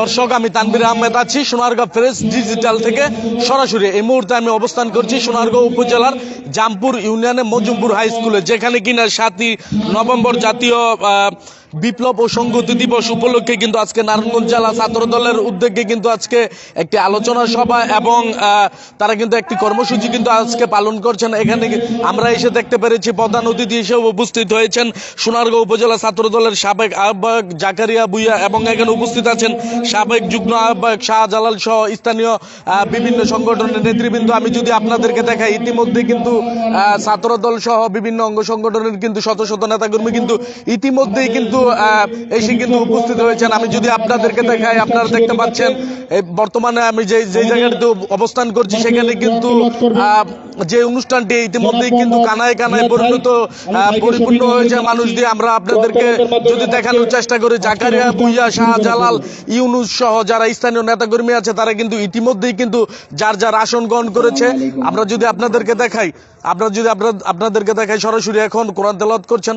দর্শক, আমি তানবির আহমেদ আছি সোনারগাঁও প্রেস ডিজিটাল থেকে। সরাসরি এই মুহূর্তে আমি অবস্থান করছি সোনারগাঁও উপজেলার জামপুর ইউনিয়নের মজুমপুর হাই স্কুলে, যেখানে কিনা সাতই নভেম্বর জাতীয় বিপ্লব ও সংহতি দিবস উপলক্ষে কিন্তু আজকে নারায়ণগঞ্জ জেলা ছাত্র দলের উদ্যোগে কিন্তু আজকে একটি আলোচনা সভা এবং তারা কিন্তু একটি কর্মসূচি কিন্তু আজকে পালন করছেন। এখানে আমরা এসে দেখতে পেরেছি প্রধান অতিথি হিসেবে উপস্থিত হয়েছেন সোনারগাঁও উপজেলা ছাত্র দলের সাবেক আহ্বায়ক জাকারিয়া বুইয়া এবং এখানে উপস্থিত আছেন সাবেক যুগ্ম আহ্বায়ক শাহজালাল সহ স্থানীয় বিভিন্ন সংগঠনের নেতৃবৃন্দ। আমি যদি আপনাদেরকে দেখাই, ইতিমধ্যে কিন্তু ছাত্র দল সহ বিভিন্ন অঙ্গ সংগঠনের কিন্তু শত শত নেতাকর্মী কিন্তু ইতিমধ্যেই কিন্তু এসে কিন্তু উপস্থিত হয়েছেন। আমি যদি আপনাদেরকে দেখাই, আপনারা দেখতে পাচ্ছেন বর্তমানে আমি যে যে জায়গাটিতে অবস্থান করছি, সেখানে কিন্তু যে অনুষ্ঠানটি ইতিমধ্যেই কিন্তু কানায় কানায় পরিণত পরিপূর্ণ হয়েছে। মানুষ দিয়ে আমরা আপনাদেরকে যদি দেখানোর চেষ্টা করি, জাকারিয়া, বুইয়া ইউনুস সহ যারা স্থানীয় নেতাকর্মী আছে, তারা কিন্তু ইতিমধ্যেই কিন্তু যার যার আসন গ্রহণ করেছে। আমরা যদি আপনাদেরকে দেখাই আপনারা যদি আপনাদেরকে দেখাই, সরাসরি এখন কোরআন তেলাওয়াত করছেন।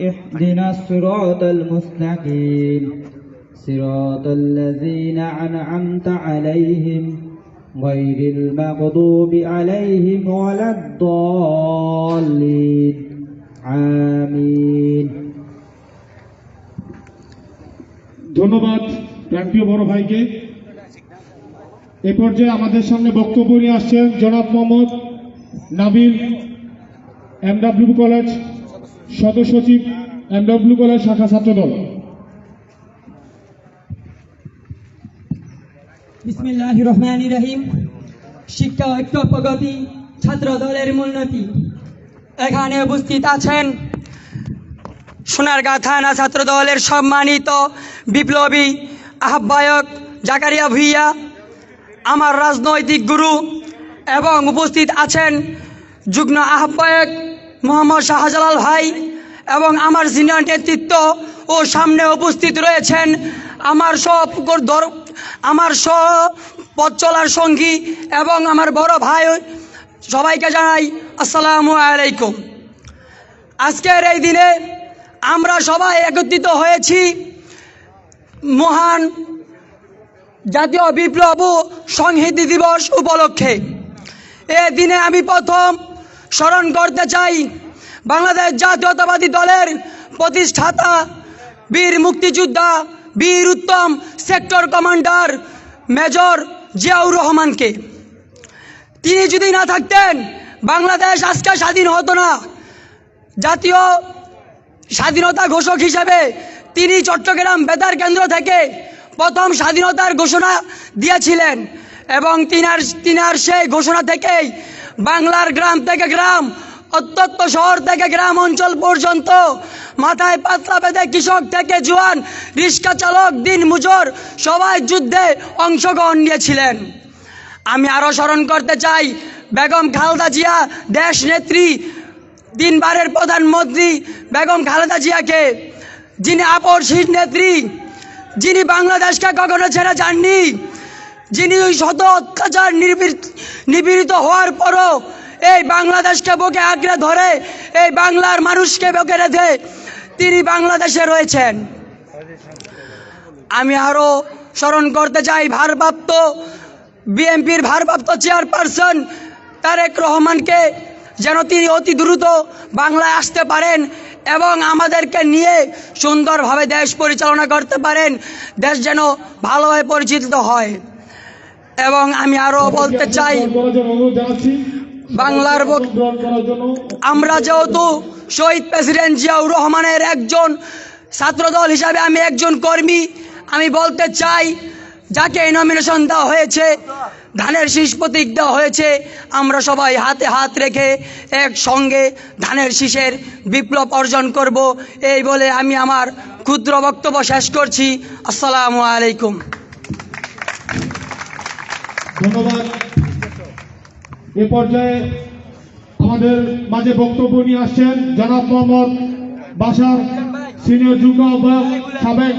اهدنا الصراط المستقيم صراط الذين أنعمت عليهم غير المغضوب عليهم ولا الضالين آمين ধন্যবাদ প্রান্তীয় বড় ভাইকে এ পর্যায়ে আমাদের সামনে বক্তব্য নিয়ে আসছেন জনাব মোহাম্মদ নাবিল এমডাব্লিউ কলেজ সদস্য সচিব এমডাব্লিউ কলেজ শাখা ছাত্রদল। বিসমিল্লাহ রহমান রহিম। শিক্ষা ঐক্য প্রগতি ছাত্র দলের মূলনীতি। এখানে উপস্থিত আছেন সোনারগাঁ থানা ছাত্র দলের সম্মানিত বিপ্লবী আহ্বায়ক জাকারিয়া ভুইয়া, আমার রাজনৈতিক গুরু এবং উপস্থিত আছেন যুগ্ম আহ্বায়ক মোহাম্মদ শাহজালাল ভাই এবং আমার সিনিয়র নেতৃত্ব ও সামনে উপস্থিত রয়েছেন আমার সব আমার সহ পথ চলার সঙ্গী এবং আমার বড় ভাই, সবাইকে জানাই আসসালামু আলাইকুম। আজকের এই দিনে আমরা সবাই একত্রিত হয়েছি মহান জাতীয় বিপ্লব ও সংহতি দিবস উপলক্ষে। এ দিনে আমি প্রথম স্মরণ করতে চাই। বাংলাদেশ জাতীয়তাবাদী দলের প্রতিষ্ঠাতা, বীর মুক্তিযোদ্ধা, বীর উত্তম সেক্টর কমান্ডার মেজর জিয়াউর রহমানকে। তিনি যদি না থাকতেন, বাংলাদেশ আজকে স্বাধীন হতো না। জাতীয় স্বাধীনতা ঘোষক হিসেবে তিনি চট্টগ্রাম বেতার কেন্দ্র থেকে প্রথম স্বাধীনতার ঘোষণা দিয়েছিলেন এবং তিনার তিনার সেই ঘোষণা থেকেই বাংলার গ্রাম থেকে গ্রাম, অত্যন্ত শহর থেকে গ্রাম অঞ্চল পর্যন্ত মাথায় পাতলা বেঁধে কৃষক থেকে জোয়ান, রিক্সা চালক, দিন মুজোর সবাই যুদ্ধে অংশগ্রহণ নিয়েছিলেন। আমি আরও স্মরণ করতে চাই, বেগম খালদা জিয়া দেশ নেত্রী দিনবারের প্রধানমন্ত্রী বেগম খালেদা জিয়াকে, যিনি আপরশীল নেত্রী, যিনি বাংলাদেশকে কখনো ছেড়ে যাননি, যিনি ওই শত অত্যাচার নির্বীর- নিপীড়িত হওয়ার পরও এই বাংলাদেশকে বুকে আঁকড়ে ধরে, এই বাংলার মানুষকে বুকে রেখে তিনি বাংলাদেশে রয়েছেন। আমি আরও স্মরণ করতে চাই, ভারপ্রাপ্ত বিএনপির ভারপ্রাপ্ত চেয়ারপারসন তারেক রহমানকে, যেন তিনি অতি দ্রুত বাংলায় আসতে পারেন এবং আমাদেরকে নিয়ে সুন্দরভাবে দেশ পরিচালনা করতে পারেন, দেশ যেন ভালোভাবে পরিচিত হয়। এবং আমি আরও বলতে চাই, বাংলার আমরা যেহেতু শহীদ প্রেসিডেন্ট জিয়াউর রহমানের একজন ছাত্রদল হিসাবে আমি একজন কর্মী, আমি বলতে চাই, যাকে নমিনেশন দেওয়া হয়েছে, ধানের শীষ প্রতীক দেওয়া হয়েছে, আমরা সবাই হাতে হাত রেখে একসঙ্গে ধানের শীষের বিপ্লব অর্জন করব। এই বলে আমি আমার ক্ষুদ্র বক্তব্য শেষ করছি। আসসালামু আলাইকুম। ধন্যবাদ। এ পর্যায়ে আমাদের মাঝে বক্তব্য নিয়ে আসছেন জনাব মোহাম্মদ বাসার সিনিয়র যুগ্ম আহ্বায়ক সাবেক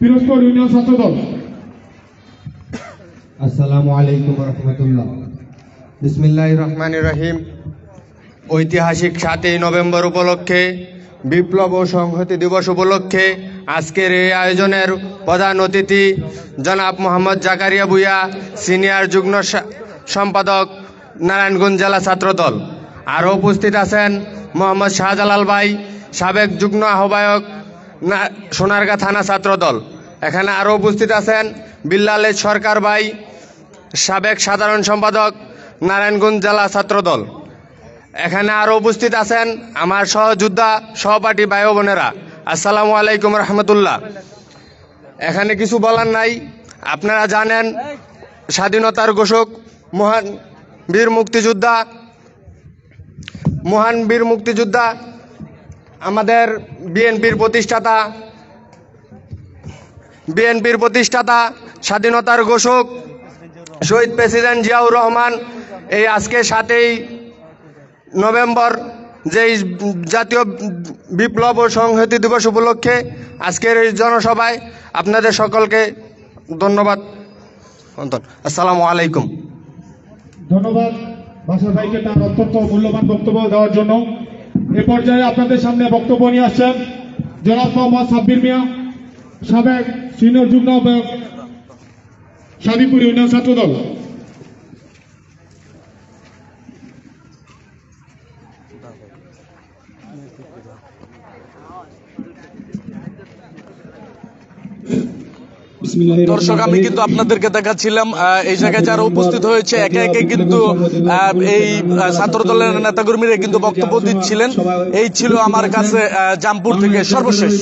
পিরোজপুর ইউনিয়ন ছাত্রদল আসসালামু আলাইকুম রহমতুল্লাহ। বিসমিল্লাহ রহমান রহিম। ঐতিহাসিক সাতই নভেম্বর উপলক্ষে বিপ্লব ও সংহতি দিবস উপলক্ষে আজকের এই আয়োজনের প্রধান অতিথি জনাব মোহাম্মদ জাকারিয়া ভুইয়া, সিনিয়র যুগ্ম সম্পাদক নারায়ণগঞ্জ জেলা ছাত্রদল। আরও উপস্থিত আছেন মোহাম্মদ শাহজালাল ভাই, সাবেক যুগ্ম আহ্বায়ক সোনারগাঁ থানা ছাত্রদল। এখানে আরও উপস্থিত আছেন বিল্লালের সরকার ভাই, সাবেক সাধারণ সম্পাদক নারায়ণগঞ্জ জেলা ছাত্রদল। এখানে আরও উপস্থিত আছেন আমার সহযোদ্ধা সহপাঠী ভাই বোনেরা। আসসালামু আলাইকুম রহমতুল্লাহ। এখানে কিছু বলার নাই। আপনারা জানেন, স্বাধীনতার ঘোষক মহান বীর মুক্তিযোদ্ধা, মহান বীর মুক্তিযোদ্ধা, আমাদের বিএনপির প্রতিষ্ঠাতা বিএনপির প্রতিষ্ঠাতা, স্বাধীনতার ঘোষক শহীদ প্রেসিডেন্ট জিয়াউর রহমান এই আজকে সাতই নভেম্বর, যেই জাতীয় বিপ্লব ও সংহতি দিবস উপলক্ষে আজকের এই জনসভায় আপনাদের সকলকে ধন্যবাদ। আসসালামু আলাইকুম। ধন্যবাদ বাসার ভাইকে তার অত্যন্ত মূল্যবান বক্তব্য দেওয়ার জন্য। এ পর্যায়ে আপনাদের সামনে বক্তব্য নিয়ে আসছেন জনাব মোহাম্মদ সাব্বির মিয়া, সাবেক সিনিয়র যুগ্ম আহ্বায়ক শাদিপুর ইউনিয়ন ছাত্রদল। দর্শক আমি কিন্তু আপনাদেরকে দেখাচ্ছিলাম আহ, এই জায়গায় যারা উপস্থিত হয়েছে একে একে কিন্তু আহ, এই ছাত্র দলের নেতাকর্মীরা কিন্তু বক্তব্য দিচ্ছিলেন। এই ছিল আমার কাছে আহ, জামপুর থেকে সর্বশেষ।